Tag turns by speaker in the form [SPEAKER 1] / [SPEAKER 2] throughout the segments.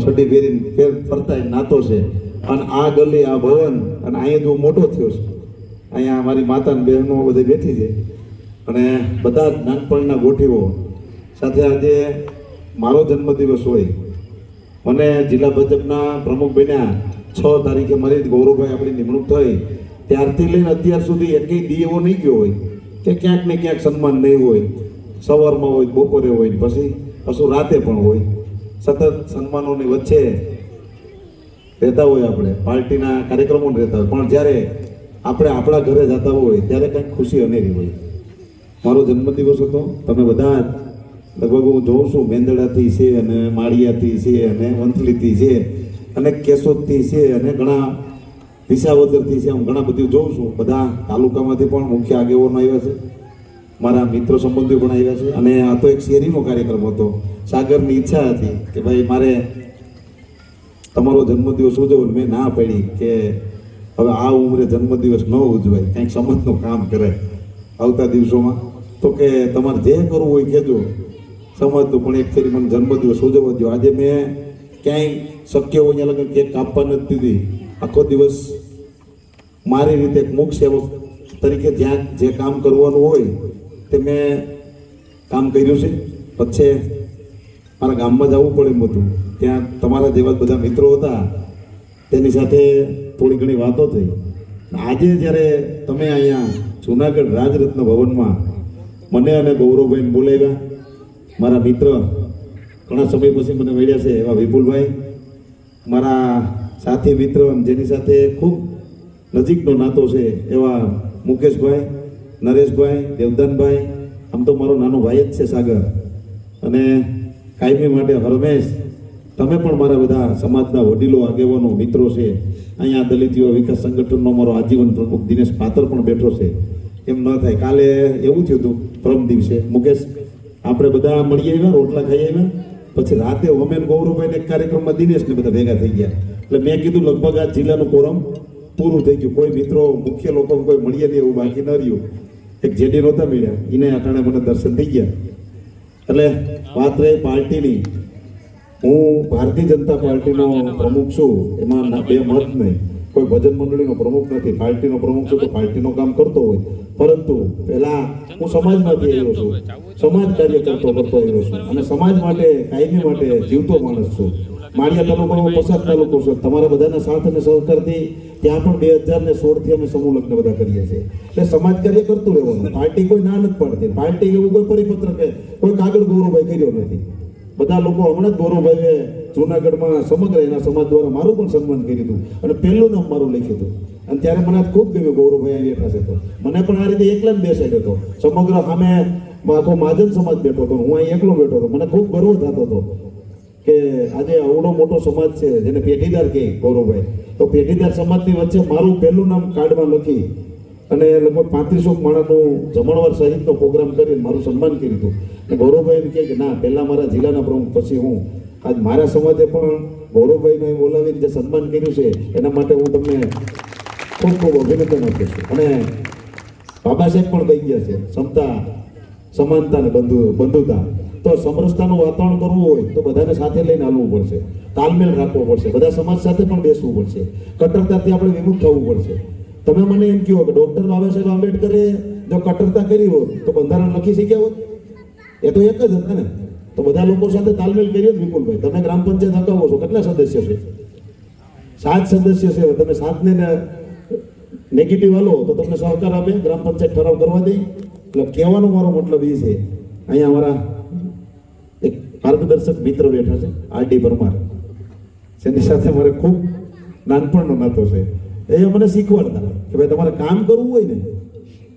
[SPEAKER 1] છડી ફેરીને ફેર ફરતા નાતો છે. અને આ ગલી, આ ભવન, અને અહીંયા હું મોટો થયો છે. અહીંયા મારી માતાને બહેનો બધી બેઠી છે. અને બધા જ નાનપણના ગોઠીઓ. સાથે આજે મારો જન્મદિવસ હોય. મને જિલ્લા ભાજપના પ્રમુખ બન્યા. છ તારીખે મારી ગૌરવભાઈ આપણી નિમણૂક થઈ. ત્યારથી લઈને અત્યાર સુધી એકેય દી એવો નહીં ગયો હોય. કે ક્યાંક ને ક્યાંક સન્માન નહીં હોય. સવારમાં હોય, બપોરે હોય, પછી, પાછું રાતે પણ હોય. સતત સન્માનોની વચ્ચે રહેતા હોય આપણે, પાર્ટીના કાર્યક્રમો રહેતા હોય. પણ જ્યારે આપણે આપણા ઘરે જતા હોય, ત્યારે કંઈક ખુશી અનેરી હોય. મારો જન્મદિવસ હતો. તમે બધા લગભગ હું જોઉં છું, મેંદડાથી છે અને માળિયાથી છે અને વંથલીથી છે અને કેશોદથી છે અને ઘણા વિસાવદરથી છે. હું ઘણા બધું જોઉં છું. બધા તાલુકામાંથી પણ મુખ્ય આગેવાનો આવ્યા છે. મારા મિત્રો સંબંધીઓ પણ આવ્યા છે. અને આ તો એક શેરીનો કાર્યક્રમ હતો. સાગરની ઈચ્છા હતી કે ભાઈ મારે તમારો જન્મદિવસ ઉજવો મેં ના પાડી કે હવે આ ઉંમરે જન્મદિવસ ન ઉજવાય. કંઈક સમજનું કામ કરે આવતા દિવસોમાં. તો કે તમારે જે કરવું હોય કહેજો. સમજતું પણ એક ફેરી મને જન્મદિવસ ઉજવવા દો આજે મેં ક્યાંય શક્ય હોય ત્યાં લગન કેક કાપવા નથી દીધી. આખો દિવસ મારી રીતે એક મુખ સેવક તરીકે જ્યાં જે કામ કરવાનું હોય તે મેં કામ કર્યું છે. પછી મારા ગામમાં જવું પડે એમ હતું. ત્યાં તમારા જેવા બધા મિત્રો હતા. તેની સાથે થોડી ઘણી વાતો થઈ. આજે જ્યારે તમે અહીંયા જુનાગઢ રાજરત્ન ભવનમાં મને અને ગૌરવભાઈને બોલાવ્યા, મારા મિત્ર ઘણા સમય પછી મને મળ્યા છે એવા વિપુલભાઈ. મારા સાથી મિત્ર જેની સાથે ખૂબ નજીકનો નાતો છે એવા મુકેશભાઈ, નરેશભાઈ, દેવદાનભાઈ. આમ તો મારો નાનો ભાઈ જ છે સાગર. અને કાયમી માટે હરમેશ તમે પણ મારા બધા સમાજના વડીલો, આગેવાનો, મિત્રો છે. અહીંયા દલિત વિકાસ સંગઠનનો મારો આજીવન પ્રમુખ દિનેશ પાત્ર પણ બેઠો છે. એમ ન થાય. કાલે એવું થયું હતું પરમ દિવસે. મુકેશ, આપણે બધા મળી આવ્યા રોટલા ખાઈ આવ્યા પછી રાતે હોમેન ગૌરવભાઈને કાર્યક્રમમાં દિનેશને બધા ભેગા થઈ ગયા. એટલે મેં કીધું લગભગ આ જિલ્લાનું કોરમ પૂરું થઈ ગયું. કોઈ મિત્રો, મુખ્ય લોકો કોઈ મળીએ નહીં એવું બાકી ન રહ્યું. એક જેડી નહોતા મળ્યા. એને અટાણે મને દર્શન થઈ ગયા. એટલે વાત રહી પાર્ટીની. હું ભારતીય જનતા પાર્ટીનો પ્રમુખ છું, એમાં બે મત નહીં. કોઈ ભજન મંડળીનો પ્રમુખ નથી, પાર્ટીનો પ્રમુખ છું તો પાર્ટીનું કામ કરતો હોય. પરંતુ પહેલા હું સમાજમાંથી આવ્યો છું. સમાજ કાર્ય કરતો કરતો આવ્યો છું. અને સમાજ માટે, કાયમી માટે જીવતો માણસ છું. માળિયા તાલુકાનો પસાર તાલુકો છે. તમારા બધાના સાથ અને સહકારથી ત્યાં પણ બે હજાર ને સોળથી અમે સમૂહ લગ્ન બધા કરીએ છીએ. એટલે સમાજ કાર્ય કરતું રહેવાનું. પાર્ટી કોઈ ના નથી પાડતી. પાર્ટી એવું કોઈ પરિપત્ર કે કોઈ કાગળ ગૌરવભાઈ કર્યો નથી. બધા લોકો હમણાં જ ગૌરવભાઈએ જુનાગઢમાં સમગ્ર એના સમાજ દ્વારા મારું પણ સન્માન કર્યું હતું. અને પહેલું નામ મારું લખ્યું હતું. અને ત્યારે મને ખૂબ ગમ્યું ગૌરવભાઈ આવી પાસે તો. મને પણ આ રીતે એકલા જ બેસાડ્યો હતો. સમગ્ર સામે આખો મહાજન સમાજ બેઠો હતો. હું અહીં એકલો બેઠો હતો. મને ખૂબ ગર્વ થતો હતો. કે આજે અવડો મોટો સમાજ છે, જેને પેઢીદાર કહે ગૌરવભાઈ. તો પેઢીદાર સમાજની વચ્ચે મારું પહેલું નામ કાર્ડમાં લખી અને લગભગ પાંત્રીસો માણસનું જમણવાર સહિતનો પ્રોગ્રામ કરીને મારું સન્માન કર્યું હતું. ગૌરવભાઈ એમ કહે કે ના, પહેલાં મારા જિલ્લાના પ્રમુખ, પછી હું. આજ મારા સમાજે પણ ગૌરવભાઈને બોલાવીને જે સન્માન કર્યું છે, એના માટે હું તમને ખૂબ ખૂબ અભિનંદન આપું છું. અને બાબા સાહેબ પણ કહી ગયા છે ક્ષમતા સમાનતા અને બંધુ, બંધુતા. તો સમરસતાનું વાતાવરણ કરવું હોય તો બધાને સાથે લઈને હાલવું પડશે. તાલમેલ રાખવો પડશે. બધા સમાજ સાથે પણ બેસવું પડશે. કટ્ટરતાથી આપણે વિમુખ થવું પડશે. તમે મને એમ કહો કે ડોક્ટર બાબા સાહેબ આંબેડકરે જો કટ્ટરતા કરી હોત, તો બંધારણ લખી શક્યા હોત? એ તો એક જ હતા ને. તો બધા લોકો સાથે તાલમેલ કર્યો જ વિપુલભાઈ. તમે ગ્રામ પંચાયત હકાવો છો. કેટલા સદસ્ય છે? સાત સદસ્ય છે. તમે સાતને નેગેટિવ હાલો, તો તમને સહકાર આપે. ગ્રામ પંચાયત ઠરાવ કરવા દે. એટલે કહેવાનો મારો મતલબ એ છે. અહીંયા અમારા માર્ગદર્શક મિત્ર બેઠા છે આર ડી પરમાર. જેની સાથે મારે ખૂબ નાનપણનો નાતો છે. એ મને શીખવાડતા કે ભાઈ તમારે કામ કરવું હોય ને,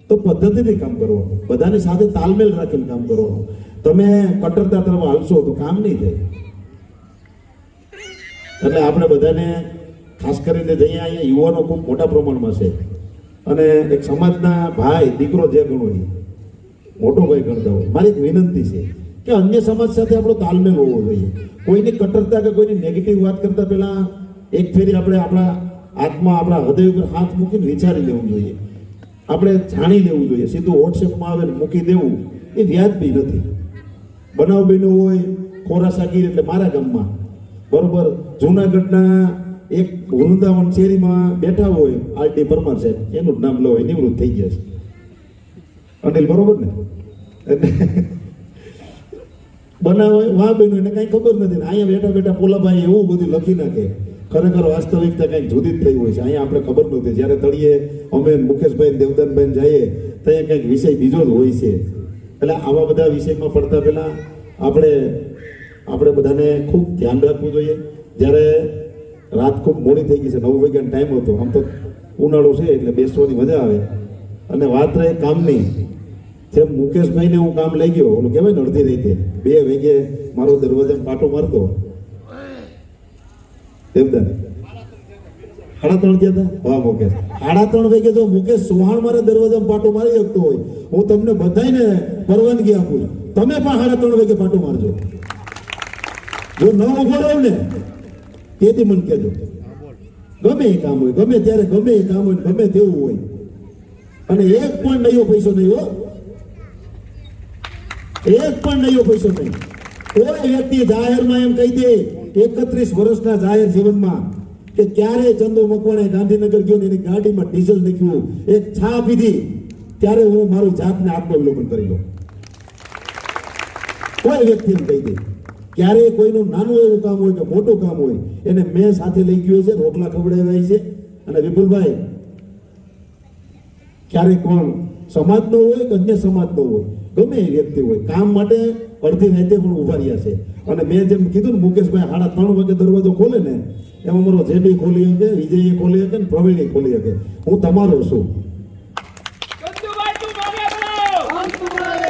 [SPEAKER 1] તો પદ્ધતિથી કામ કરવાનું બધાની સાથે તાલમેલ રાખીને કામ કરવાનું તમે કટરતા તરફ હાલશો તો કામ નહીં થાય. એટલે આપણે બધાને ખાસ કરીને જઈએ અહીંયા યુવાનો ખૂબ મોટા પ્રમાણમાં છે. અને એક સમાજના ભાઈ, દીકરો જે ગણો મોટો ભાઈ ગણતા હોય, મારી એક વિનંતી છે. કે અન્ય સમાજ સાથે આપણો તાલમેલ હોવો જોઈએ. કોઈની કટ્ટરતા કે કોઈની નેગેટિવ વાત કરતા પહેલા એક ફેરી આપણે આપણા આત્મા, આપણા હૃદય ઉપર હાથ મૂકીને વિચારી લેવું જોઈએ. આપણે જાણી લેવું જોઈએ. સીધું વોટ્સએપમાં આવે મૂકી દેવું એ વ્યાજબી નથી. બનાવ બન્યો હોય ખોરાસાગીર એટલે મારા ગામમાં. બરોબર, જૂનાગઢના એક વૃંદાવન શેરીમાં બેઠા હોય આરટી પરમાર સાહેબ. એનું નામ લો નિવૃત્ત થઈ ગયા છે. અનિલ, બરોબર ને? એટલે બનાવે, વાહ બેનો એને કાંઈ ખબર નથી. અહીંયા બેઠા બેઠા પોલાભાઈ એવું બધું લખી નાખે. ખરેખર વાસ્તવિકતા કંઈક જુદી જ થઈ હોય છે. અહીંયા આપણે ખબર નથી. જ્યારે તળીએ અમે મુકેશભાઈ દેવદાનભાઈ જઈએ, ત્યાં કંઈક વિષય બીજો જ હોય છે. એટલે આવા બધા વિષયમાં પડતા પહેલા આપણે આપણે બધાને ખૂબ ધ્યાન રાખવું જોઈએ. જ્યારે રાત ખૂબ મોડી થઈ ગઈ છે, નવ વાગ્યાનો ટાઈમ હતો. આમ તો ઉનાળો છે એટલે બેસવાની મજા આવે. અને વાત રહે કામની. જેમ મુકેશભાઈને હું કામ લઈ ગયો, ઓલું કહેવાય ને અડધી રીતે, બે વાગે મારો દરવાજા પાટો મારતો. દેવદાન સાડા ત્રણ ગયા હા, મુકેશ. સાડા ત્રણ વાગે જો મુકેશ સુહાણ મારા દરવાજા પાટો મારી શકતો હોય, હું તમને બધાયને પરવાનગી આપું. તમે પણ સાડા ત્રણ વાગે પાટો મારજો. જો ન ઊભો રહો ને, તેથી મને કહેજો. ગમે એ કામ હોય, ગમે ત્યારે ગમે એ કામ હોય ગમે તેવું હોય. અને એક પણ નયો પૈસો નહીં હો. એક પણ નયો પૈસો નહીં કોઈ વ્યક્તિ જાહેરમાં એમ કહી દે, એકત્રીસ વર્ષના જાહેર જીવનમાં કે ક્યારે ચંદુ મકવાણે ગાંધીનગર ગયો એની ગાડીમાં ડીઝલ નાખ્યું. એક છા પીધી. ત્યારે હું મારું જાતને આત્માવલોકન કરી લઉં. કોઈ વ્યક્તિ એમ કહી દે ક્યારે કોઈનું નાનું એવું કામ હોય કે મોટું કામ હોય, એને મેં સાથે લઈ ગયો છે, રોટલા ખવડાવ્યા છે. અને વિપુલભાઈ ક્યારે કોણ સમાજનો હોય કે અન્ય સમાજનો હોય ગમે એ વ્યક્તિ હોય, કામ માટે અડધી રાતે પણ ઊભા રહ્યા છે. અને મેં જેમ કીધું ને, મુકેશભાઈ, સાડા ત્રણ વાગે દરવાજો ખોલે ને, એમાં મારો જેડી ખોલી શકે, વિજય ખોલી શકે ને, પ્રવીણ ખોલી શકે. હું તમારો છું.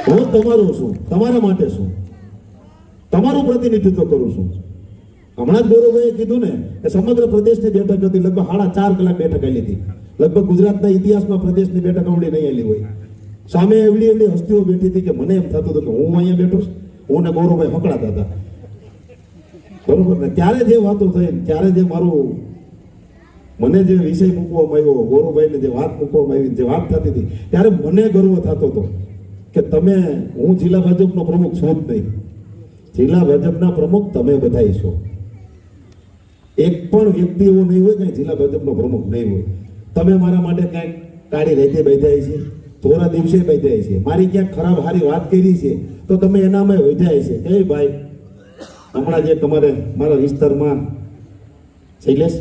[SPEAKER 1] હું તમારો છું. તમારા માટે છું. તમારું પ્રતિનિધિત્વ કરું છું. હમણાં જ ગૌરવભાઈએ કીધું ને કે સમગ્ર પ્રદેશની બેઠક હતી. લગભગ સાડા ચાર કલાક બેઠક આવી હતી. લગભગ ગુજરાતના ઇતિહાસમાં પ્રદેશની બેઠક આવડી નહીં આવેલી હોય. સામે એવડી એવડી હસ્તીઓ બેઠી હતી કે મને એમ થતું હતું કે હું અહીંયા બેઠો છું. હું ને ગૌરવભાઈ હકડાતા હતા. બરોબર ને? ત્યારે જે વાતો થઈ ત્યારે જે મારું મને જે વિષય મૂકવામાં આવ્યો, ગૌરવભાઈને જે વાત મૂકવામાં આવી જે વાત થતી હતી, ત્યારે મને ગર્વ થતો હતો કે તમે, હું જિલ્લા ભાજપનો પ્રમુખ છું જ નહીં. જિલ્લા ભાજપના પ્રમુખ તમે બધાય છો. એક પણ વ્યક્તિ એવો નહીં હોય કે જિલ્લા ભાજપનો પ્રમુખ નહીં હોય. તમે મારા માટે કાંઈક કાળી રહેતી બેઠાય છે? થોડા દિવસે બેઠાય છે. મારી ક્યાંક ખરાબ હારી વાત કરી છે, તો તમે એનામાં વધ્યા છે. કે ભાઈ, હમણાં જે તમારે મારા વિસ્તારમાં શૈલેષ,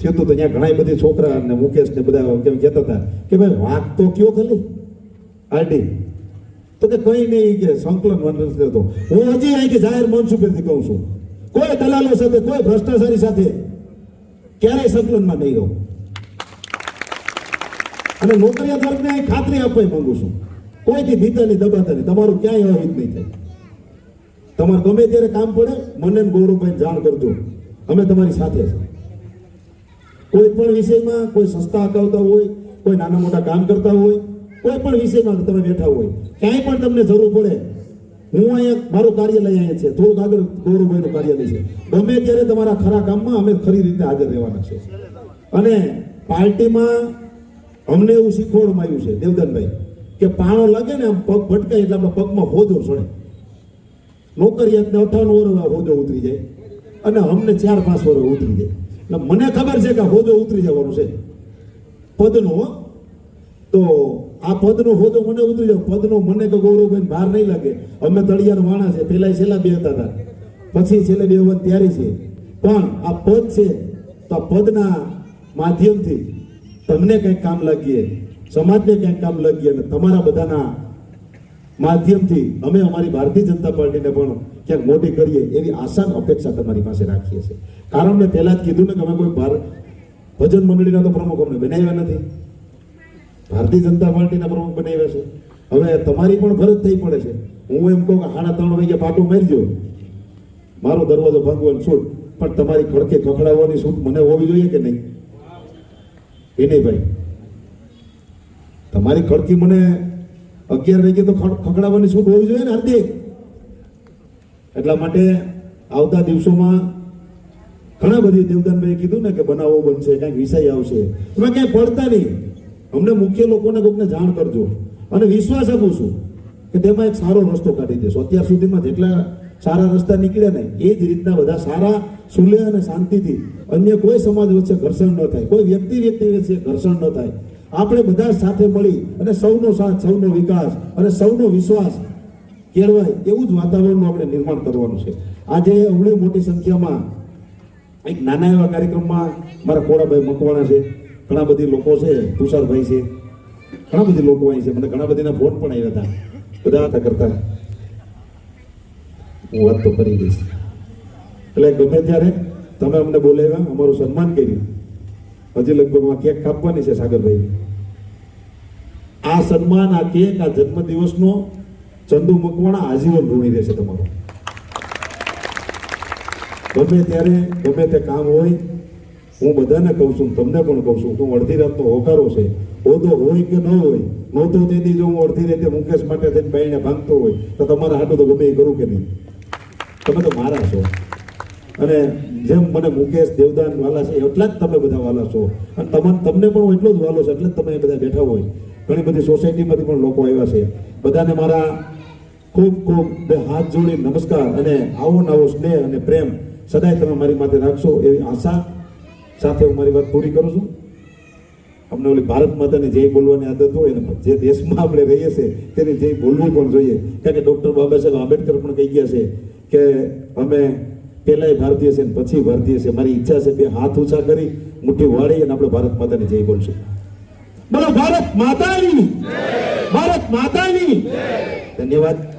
[SPEAKER 1] થયું હતું તો ત્યાં ઘણા બધી છોકરા અને મુકેશ ને બધા કેમ કહેતા હતા કે ભાઈ વાત તો કયો ખાલી? આરડી. તો કે કઈ નહીં, કે સંકલન નથી થતો હું હજી અહીં કે જાહેર મંચ કહું છું, કોઈ દલાલો સાથે, કોઈ ભ્રષ્ટાચારી સાથે ક્યારેય સંકલનમાં નહીં રહું. અને નોકરિયા વર્ગને ખાતરી આપવા માંગુ છું. કોઈથી ભીતરની દબાતા નહીં તમારું ક્યાંય અહિત નહીં થાય. તમારે ગમે ત્યારે કામ પડે, મને ગૌરવભાઈ જાણ કરજો. અમે તમારી સાથે છે કોઈ પણ વિષયમાં કોઈ સંસ્થા અકાવતા હોય, કોઈ નાના મોટા કામ કરતા હોય, કોઈ પણ વિષયમાં તમે બેઠા હોય, ક્યાંય પણ તમને જરૂર પડે, હું અહીંયા મારું કાર્યાલય અહીંયા છે, થોડુંક આગળ ગૌરવભાઈનું કાર્યાલય છે. ગમે ત્યારે તમારા ખરા કામમાં અમે ખરી રીતે હાજર રહેવાના છે અને પાર્ટીમાં અમને એવું શીખવાડવામાં આવ્યું છે, દેવદાનભાઈ, કે પાણો લાગે ને આમ પગ ભટકાય એટલે આપણે પગમાં હોજો ચડે નોકરિયાતને અઠાણું વર્ષ હોજો ઉતરી જાય અને અમને ચાર, પાંચ વર્ષ ઉતરી જાય. એટલે મને ખબર છે કે હોજો ઉતરી જવાનું છે. પદનો. તો આ પદનો હોદો મને ઉતરી જાય. પદનો મને કે ગૌરવભાઈ બહાર નહીં લાગે. અમે તળિયાના વાણા છે. પેલા છેલ્લા બે હતા હતા પછી છેલ્લે બે વખત ત્યારે છે. પણ આ પદ છે, તો આ પદના માધ્યમથી તમને કંઈક કામ લાગીએ, સમાજને કંઈક કામ લાગીએ અને તમારા બધાના માધ્યમથી અમે અમારી ભારતીય જનતા પાર્ટીને પણ ક્યાંક મોટી કરીએ એવી આશા અપેક્ષા તમારી પાસે રાખીએ છીએ. કારણ મેં પહેલાં જ કીધું ને કે અમે કોઈ ભાર, ભજન મંડળીના તો પ્રમુખ અમને બનાવ્યા નથી. ભારતીય જનતા પાર્ટીના પ્રમુખ બનાવ્યા છે. હવે તમારી પણ ફરજ થઈ પડે છે. હું એમ કહું કે સાડા ત્રણ વાગે પાટું મારજો. મારો દરવાજો ભાંગવાનો છૂટ. પણ તમારી ખડકે ખખડાવવાની છૂટ મને હોવી જોઈએ કે નહીં? વિનયભાઈ તમારી ખડકી મને અગિયાર વાગે તો ખકડાવવાની છૂટ હોવી જોઈએ ને હાર્દિક? એટલા માટે આવતા દિવસોમાં ઘણા બધી દેવદાનભાઈ કીધું ને કે બનાવો બનશે, કાંઈક વિષય આવશે. એમાં ક્યાંય પડતા નહીં. અમને મુખ્ય લોકોને કોઈકને જાણ કરજો. અને વિશ્વાસ આપું છું કે તેમાં એક સારો રસ્તો કાઢી દેશો. અત્યાર સુધીમાં જેટલા સારા રસ્તા નીકળ્યા ને, એ જ રીતના બધા સારા સુલે અને શાંતિથી અન્ય કોઈ સમાજ વચ્ચે ઘર્ષણ ન થાય, કોઈ વ્યક્તિ વ્યક્તિ વચ્ચે ઘર્ષણ ન થાય. આપણે બધા સાથે મળી અને સૌનો સાથ, સૌનો વિકાસ અને સૌનો વિશ્વાસ કેળવાય એવું જ વાતાવરણનું આપણે નિર્માણ કરવાનું છે. આજે અવળી મોટી સંખ્યામાં એક નાના એવા કાર્યક્રમમાં મારા કોળાભાઈ મકવાણા છે, ઘણા બધી લોકો છે, તુષારભાઈ છે, ઘણા બધી લોકો અહીં છે, મને ઘણા બધીના ફોન પણ આવ્યા હતા. બધા હતા કરતા. હું વાત તો કરી દઈશ. એટલે ગમે ત્યારે તમે અમને બોલાવ્યા, અમારું સન્માન કર્યું. હજી લગભગ આ કેક કાપવાની છે સાગરભાઈ. આ સન્માન, આ કેક, આ જન્મદિવસનો ચંદુ મકવાણા આજીવન ઋણી રહેશે તમારો. ગમે ત્યારે, ગમે તે કામ હોય, હું બધાને કહું છું, તમને પણ કહું છું, હું અડધી રાતનો હોકારો છે. હોદો હોય કે ન હોય, નહોતો તેથી જો હું અડધી રાતે મુકેશ માટે થઈને બાઈને ભાંગતો હોય, તો તમારા હાટું તો ગમે એ કરું કે નહીં? તમે તો મારા છો. અને જેમ મને મુકેશ, દેવદાન, વાલા છે, એટલા જ તમે બધા વાલા છો. અને તમને તમને પણ હું એટલો જ વાલો છે, એટલે જ તમે બધા બેઠા હોય. ઘણી બધી સોસાયટીમાંથી પણ લોકો આવ્યા છે. બધાને મારા ખૂબ ખૂબ બે હાથ જોડી નમસ્કાર અને આવો નવો સ્નેહ અને પ્રેમ સદાય તમે મારી માટે રાખશો એવી આશા સાથે હું મારી વાત પૂરી કરું છું. અમને ઓલી ભારત માતાની જય બોલવાની આદત હોય અને જે દેશમાં આપણે રહીએ છીએ, તેની જય બોલવું પણ જોઈએ. કારણ કે ડૉક્ટર બાબા સાહેબ આંબેડકર પણ કહી ગયા છે કે અમે પહેલાય ભારતીય છે પછી ભારતીય છે. મારી ઈચ્છા છે બે હાથ ઊંચા કરી, મુઠ્ઠી વાળી અને આપણે ભારત માતાની જય બોલશું. બોલો, ભારત માતાની. ભારત માતાની. ધન્યવાદ.